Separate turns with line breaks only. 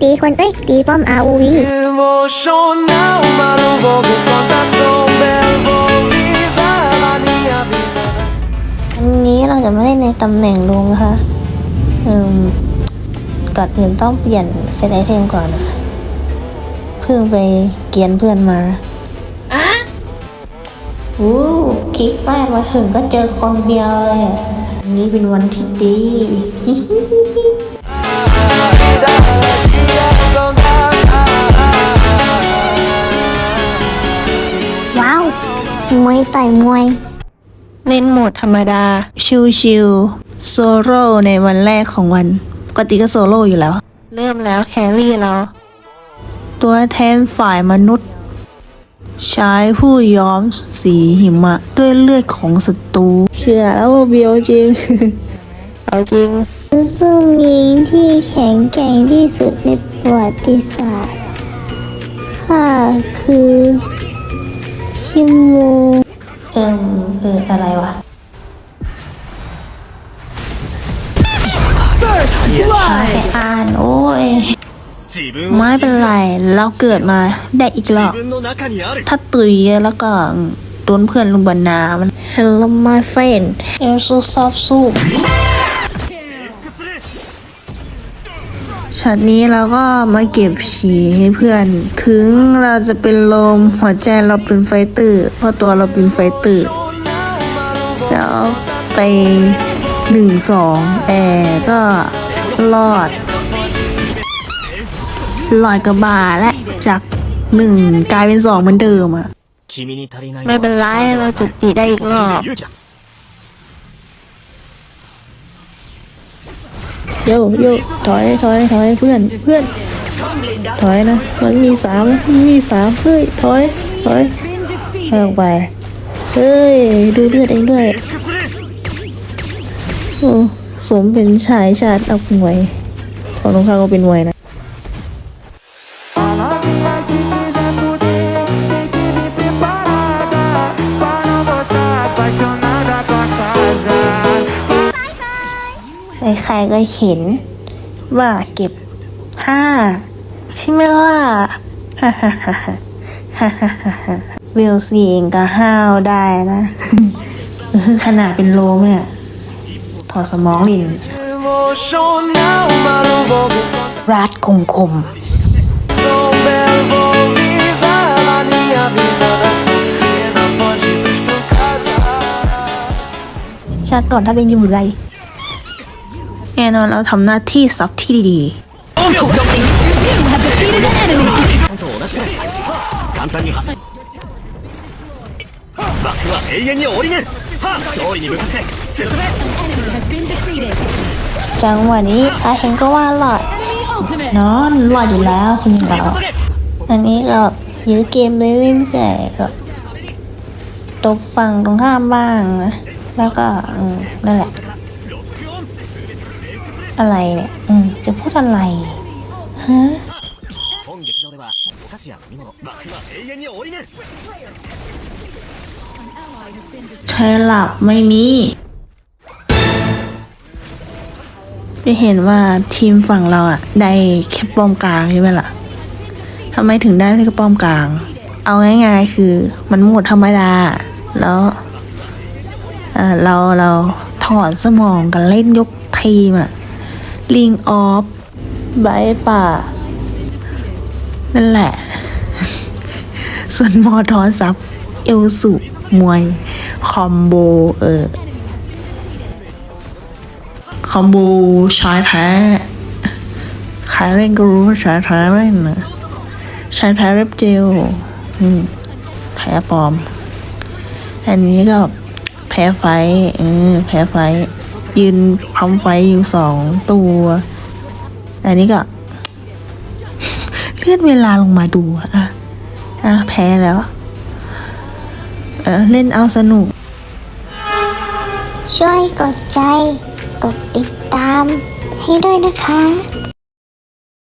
ตีคนเอ้ยตีป้อม ROV
Emocional, ma non voglio quanta sombra viva la mia vita
อันนี้เราจะไม่เล่นในตำแหน่งลุงนะคะเอืมก่อนอื่นต้องเปลี่ยนเซตไอเทมก่อนนะเพิ่งไปเกียนเพื่อนมาอะอู้คลิกแรกมาถึงก็เจอคนเดียวเลยอะอันนี้เป็นวันที่ดี
vida dia contata
ว้าวมวยต่อยมวย
เล่นโหมดธรรมดา ชิลๆโซโล่ในวันแรกของวันปกติก็โซโล่อยู่แล้ว เริ่มแล้วแครี่เรา ตัวแทนฝ่ายมนุษย์ ใช้ผู้ย้อมสีหิมะ ด้วยเลือดของศัตรูเชื่อแล้วว่าเบียวจริง เอาจริง
ซุ่มิงที่แข็งแกร่งที่สุดในประวัติศาสตร์ข้าคือ ชิมู
เอิมเอออะไรวะมาแต่อ่านโอ้ยไม่เป็นไร เราเกิดมาได้อีกหรอ
ก
ถ้าตุยแล้วก็โดนเพื่อนลุงบนน้ำ Hello my friend I'm so soft soup ช็อตนี้เราก็มาเก็บฉี่ให้เพื่อน ถึงเราจะเป็นลมหัวใจเราเป็นไฟตื่นเพราะตัวเราเป็นไฟตื่นแล้วไปหนึ่งสองแอร์ก็รอดลอยกระบาและจากหนึ่งกลายเป็นสองเหมือนเดิมอะไม่เป็นไรเราจุดจีได้อีกรอบ โยโยถอยถอยถอยเพื่อนเพื่อน ถอยนะ มันมีสามมีสามเฮ้ยถอยถอยถอยอกไปเฮ้ยดูเลือดเองด้วยโอ้สมเป็นชายชาติอักมวยของตรงข้าก็เป็นมวยนะ ใครๆก็เห็น ว่าเก็บห้าใช่ไหมล่ะฮ่วิลซีเองก็ห้าวได้นะขนาดเป็นโลมเนี่ยถอดสมองลินรัดคมคมชาติก่อนถ้าเป็นยูไร แน่นอนเราทำหน้าที่ซับที่ดีจังหวะนี้คาเห็นก็ว่าหลอดนอนหลอดอยู่แล้วคุณเราอันนี้ก็ยื้อเกมเรื่อยแก็ตบฝั่งตรงข้ามบ้างนะ แล้วก็นั่นแหละ อะไรเนี่ย อืม จะพูดอะไร ฮะใช้หลับไม่มีไปเห็นว่าทีมฝั่งเราอะได้แคปปอมกลางใช่ไหมล่ะทำไมถึงได้แคปปอมกลาง เอาง่ายๆคือมันหมดธรรมดา แล้วเราเราถอนสมองกันเล่นยกทีมอะ ลิงออฟไบป่า นั่นแหละ ส่วนมอทอซับ เอลสุ มวย คอมโบ เออ คอมโบชายแท้ใครเล่นก็รู้ว่าชายแท้เล่นนะชายแท้เล็บเจลอืมแพ้ปลอม อันนี้ก็แพ้ไฟ เออ แพ้ไฟ ยืนพร้อมไฟอยู่สองตัว อันนี้ก็เลื่อนเวลาลงมาดูอะอะอะแพ้แล้วเออเล่นเอาสนุก
ช่วยกดใจ กดติดตามให้ด้วยนะคะ